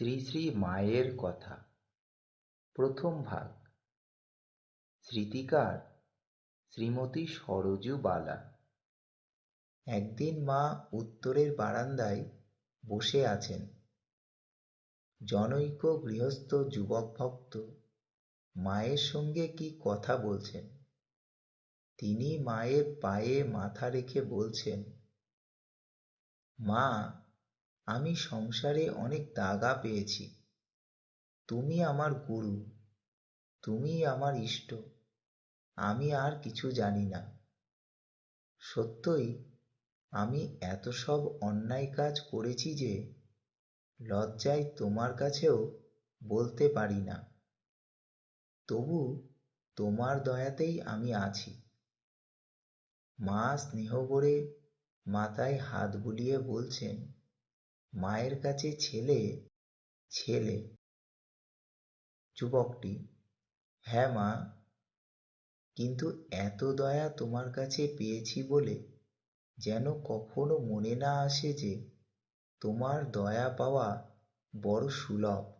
শ্রী শ্রী মায়ের কথা। প্রথম ভাগ। স্মৃতিকার শ্রীমতী সরজু বালা। একদিন মা উত্তরের বারান্দায় বসে আছেন। জনৈক গৃহস্থ যুবক ভক্ত মায়ের সঙ্গে কি কথা বলছেন? তিনি মায়ের পায়ে মাথা রেখে বলছেন, মা আমি সংসারে অনেক দাগা পেয়েছি। তুমি আমার গুরু, তুমি আমার ইষ্ট, আমি আর কিছু জানি না। সত্যই, আমি এত সব অন্যায় কাজ করেছি যে লজ্জায় তোমার কাছেও বলতে পারি না। তবু তোমার দয়াতেই আমি আছি। মা স্নেহ করে মাথায় হাত বুলিয়ে বলছেন মায়ের কাছে ছেলে ছেলে। যুবকটি হ্যাঁ মা, কিন্তু এত দয়া তোমার কাছে পেয়েছি বলে যেন কখনো মনে না আসে যে তোমার দয়া পাওয়া বড় সুলভ।